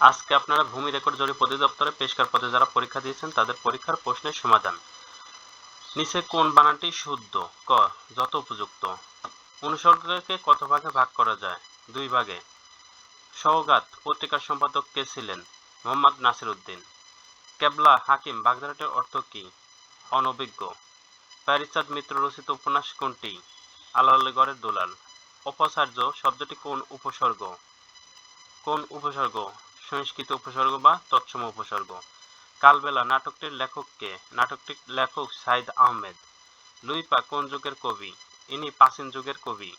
আজকে আপনারা ভূমি রেকর্ড জরিপ অধিদপ্তরে পেশকার পদে যারা পরীক্ষা দিয়েছেন, তাদের পরীক্ষার প্রশ্নের সমাধান। নিচে কোন বানানটি শুদ্ধ? ক, যত উপযুক্ত। অনুসর্গকে কত ভাগে ভাগ করা যায়? দুই ভাগে। সওগাত পত্রিকার সম্পাদক কে ছিলেন? মোহাম্মদ নাসির উদ্দিন। কেবলা হাকিম বাগদারাটের অর্থ কি? অনভিজ্ঞ। প্যারিচাঁদ মিত্র রচিত উপন্যাস কোনটি? আলালগড়ের দুলাল। অপচার্য শব্দটি কোন উপসর্গ? কোন উপসর্গ? সংস্কৃত উপসর্গ বা তৎসম উপসর্গ। কালবেলা নাটকটির লেখক কে? নাটকটির লেখক সাইদ আহমেদ। লুইপা কোন যুগের কবি? ইনি প্রাচীন যুগের কবি।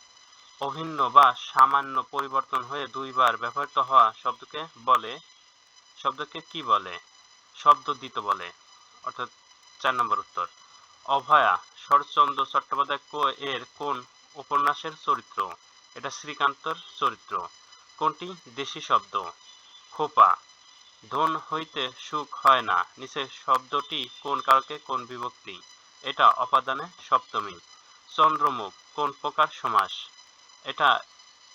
অভিন্ন বা সামান্য পরিবর্তন হয়ে দুইবার ব্যবহৃত হওয়া শব্দকে বলে, শব্দকে কি বলে? শব্দ দিত বলে, অর্থাৎ চার নম্বর উত্তর। অভয়া, শরৎচন্দ্র চট্টোপাধ্যায় কো- এর কোন উপন্যাসের চরিত্র? এটা শ্রীকান্তর চরিত্র। কোনটি? দেশি শব্দ। খোপা, ধন হইতে সুখ হয় না। নিচে শব্দটি কোন কারকে কোন বিভক্তি? এটা অপাদানে সপ্তমী। চন্দ্রমুখ, কোন প্রকার সমাস? এটা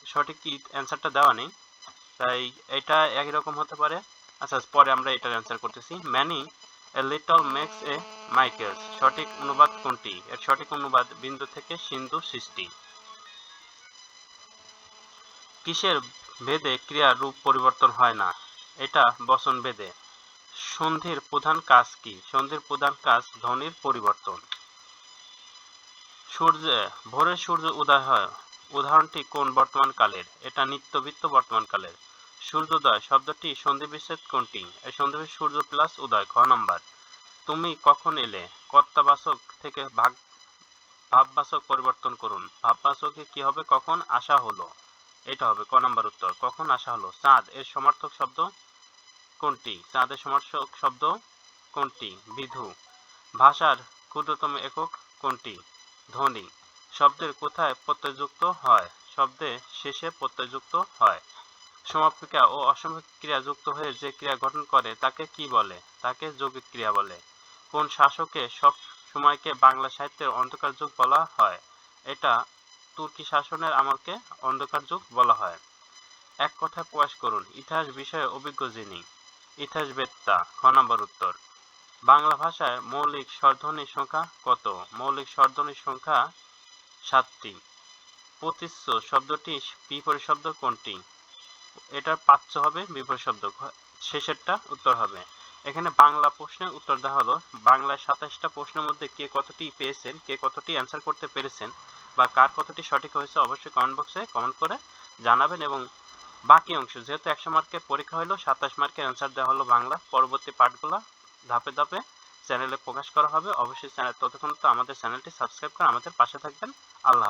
সঠিক কি অ্যান্সারটা দেওয়া নেই। তাই এটা একই রকম হতে পারে। আচ্ছা পরে আমরা এটার অ্যান্সার করতেছি। Many a little makes a mickles সঠিক অনুবাদ কোনটি? এর সঠিক অনুবাদ বিন্দু থেকে সিন্ধু সৃষ্টি। কিসের ভেদে ক্রিয়ার রূপ পরিবর্তন হয় না। এটা বচন ভেদে সন্ধির প্রধান কাজ কি? সন্ধির প্রধান কাজ ধ্বনির পরিবর্তন। সূর্যে, ভোরে সূর্য উদয় হয়। উদাহরণটি কোন বর্তমান কালের? এটা নিত্যবিত্ত বর্তমান কালের। সূর্যোদয় শব্দটি সন্ধি বিচ্ছেদ কোনটি? এই সন্ধি সূর্য প্লাস উদয় খ নাম্বার। তুমি কখন এলে? কর্তাবাচক থেকে ভাগ ভাববাচক পরিবর্তন করুন। ভাববাচকে কি হবে? কখন? আসা হলো। এটা হবে ক নাম্বার উত্তর। কখন আসা হলো? চাঁদ এর সমার্থক শব্দ কোনটি? চাঁদের সমার্থক শব্দ কোনটি? বিধু। ভাষার ক্ষুদ্রতম একক কোনটি? ধ্বনি। শব্দের কোথায় প্রত্যয়যুক্ত হয়? শব্দের শেষে প্রত্যয়যুক্ত হয়। সমাপিকা ও অসমাপিক ক্রিয়া যুক্ত হয়ে যে ক্রিয়া গঠন করে, তাকে কি বলে? তাকে যৌগিক ক্রিয়া বলে। কোন শাসকে সব সময়কে বাংলা সাহিত্যের অন্ধকার যুগ বলা হয়? এটা তুর্কি শাসনের আমলকে অন্ধকার যুগ বলা হয়। এক কথায় প্রকাশ করুন, ইতিহাস বিষয়ে অভিজ্ঞ যিনি। ইতিহাসবেত্তা, খ নম্বর উত্তর। বাংলা ভাষায় মৌলিক স্বরধ্বনির সংখ্যা কত? মৌলিক স্বরধ্বনির সংখ্যা সাতটি। প্রতিশ্য শব্দটি বিপরীত শব্দ কোনটি? এটার পাচ্য হবে বিপরীত শব্দ। শেষেরটা উত্তর হবে। এখানে বাংলা প্রশ্নের উত্তর দেওয়া হলো। বাংলায় সাতাশটা প্রশ্নের মধ্যে কে কতটি পেয়েছেন, কে কতটি অ্যান্সার করতে পেরেছেন বা কার কতটি সঠিক হয়েছে অবশ্যই কমেন্ট বক্সে কমেন্ট করে জানাবেন এবং বাকি অংশ, যেহেতু একশো মার্কের পরীক্ষা হলো, সাতাশ মার্কের অ্যান্সার দেওয়া হলো বাংলা, পরবর্তী পাঠগুলো ধাপে ধাপে চ্যানেলে প্রকাশ করা হবে অবশ্যই চ্যানেল ততক্ষণ তো আমাদের চ্যানেলটি সাবস্ক্রাইব করে আমাদের পাশে থাকবেন আল্লাহ।